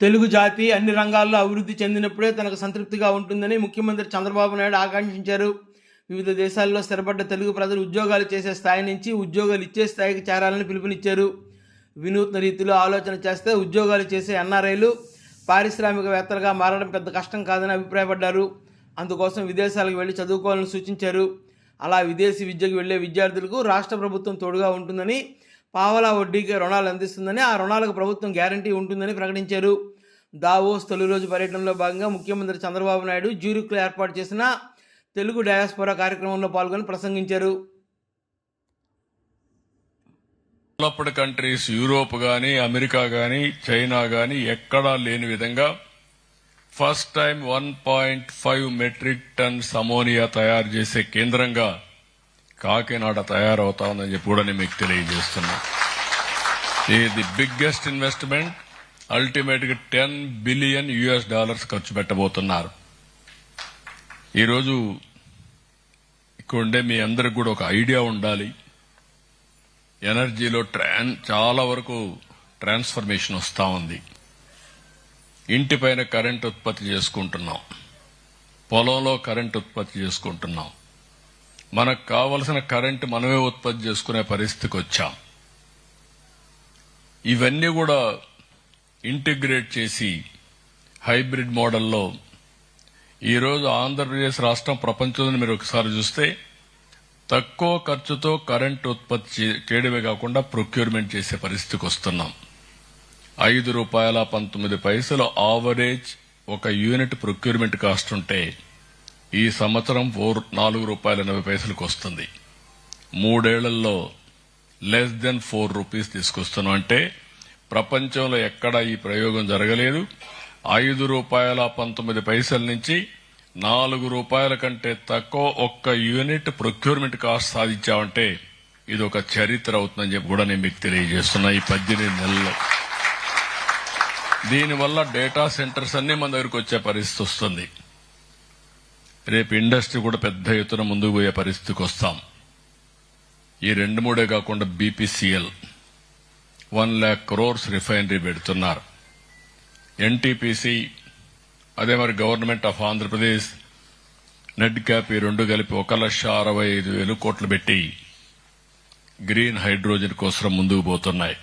తెలుగు జాతి అన్ని రంగాల్లో అభివృద్ధి చెందినప్పుడే తనకు సంతృప్తిగా ఉంటుందని ముఖ్యమంత్రి చంద్రబాబు నాయుడు ఆకాంక్షించారు. వివిధ దేశాల్లో స్థిరపడ్డ తెలుగు ప్రజలు ఉద్యోగాలు చేసే స్థాయి నుంచి ఉద్యోగాలు ఇచ్చే స్థాయికి చేరాలని పిలుపునిచ్చారు. వినూత్న రీతిలో ఆలోచన చేస్తే ఉద్యోగాలు చేసే ఎన్ఆర్ఐలు పారిశ్రామికవేత్తలుగా మారడం పెద్ద కష్టం కాదని అభిప్రాయపడ్డారు. అందుకోసం విదేశాలకు వెళ్ళి చదువుకోవాలని సూచించారు. అలా విదేశీ విద్యకు వెళ్ళే విద్యార్థులకు రాష్ట్ర ప్రభుత్వం తోడుగా ఉంటుందని పావలా వడ్డీకి రుణాలు అందిస్తుందని ఆ రుణాలకు ప్రభుత్వం గ్యారంటీ ఉంటుందని ప్రకటించారు. దావోస్ తొలి రోజు పర్యటనలో భాగంగా ముఖ్యమంత్రి చంద్రబాబు నాయుడు జ్యూరిక్లో ఏర్పాటు చేసిన తెలుగు డయాస్పోరా కార్యక్రమంలో పాల్గొని ప్రసంగించారు. డెవలప్డ్ కంట్రీస్ యూరోప్ కానీ అమెరికా కానీ చైనా కానీ ఎక్కడా లేని విధంగా first time one point five metric tons ammonia తయారు చేసే కేంద్రంగా కాకినాడ తయారవుతా ఉందని చెప్పి కూడా నేను మీకు తెలియజేస్తున్నా. ఇది బిగ్గెస్ట్ ఇన్వెస్ట్మెంట్. అల్టిమేట్గా టెన్ బిలియన్ యుఎస్ డాలర్స్ ఖర్చు పెట్టబోతున్నారు. ఈరోజు ఇక్కడ ఉండే మీ అందరికి కూడా ఒక ఐడియా ఉండాలి. ఎనర్జీలో ట్రాన్ చాలా వరకు ట్రాన్స్ఫర్మేషన్ వస్తూ ఉంది. ఇంటిపైన కరెంట్ ఉత్పత్తి చేసుకుంటున్నాం. పొలంలో కరెంట్ ఉత్పత్తి చేసుకుంటున్నాం. మనకు కావలసిన కరెంట్ మనమే ఉత్పత్తి చేసుకునే పరిస్థితికి వచ్చాం. ఇవన్నీ కూడా ఇంటిగ్రేట్ చేసి హైబ్రిడ్ మోడల్లో ఈరోజు ఆంధ్రప్రదేశ్ రాష్ట్రం ప్రపంచంలో మీరు ఒకసారి చూస్తే తక్కువ ఖర్చుతో కరెంట్ ఉత్పత్తి చేయడమే కాకుండా ప్రొక్యూర్మెంట్ చేసే పరిస్థితికి వస్తున్నాం. ఐదు రూపాయల పంతొమ్మిది పైసలు ఆవరేజ్ ఒక యూనిట్ ప్రొక్యూర్మెంట్ కాస్ట్ ఉంటే ఈ సంవత్సరం ఫోర్ నాలుగు రూపాయల ఎనభై పైసలకు వస్తుంది. మూడేళ్ళలో లెస్ దెన్ ఫోర్ రూపీస్ తీసుకొస్తున్నాం అంటే ప్రపంచంలో ఎక్కడా ఈ ప్రయోగం జరగలేదు. ఐదు రూపాయల పంతొమ్మిది పైసల నుంచి నాలుగు రూపాయల కంటే తక్కువ ఒక్క యూనిట్ ప్రొక్యూర్మెంట్ కాస్ట్ సాధించామంటే ఇది ఒక చరిత్ర అవుతుందని చెప్పి కూడా నేను మీకు తెలియజేస్తున్నా ఈ పద్దెనిమిది నెలల్లో. దీనివల్ల డేటా సెంటర్స్ అన్ని మన దగ్గరకు వచ్చే పరిస్థితి వస్తుంది. రేపు ఇండస్ట్రీ కూడా పెద్ద ఎత్తున ముందుకు పోయే పరిస్థితికి వస్తాం. ఈ రెండు మూడే కాకుండా BPCL one lakh crores refinery పెడుతున్నారు. ఎన్టీపీసీ అదే మరి government of Andhra Pradesh net cap ఈ రెండు కలిపి ఒక లక్ష అరవై ఐదు వేలు కోట్లు పెట్టి గ్రీన్ హైడ్రోజన్ కోసం ముందుకు పోతున్నాయి.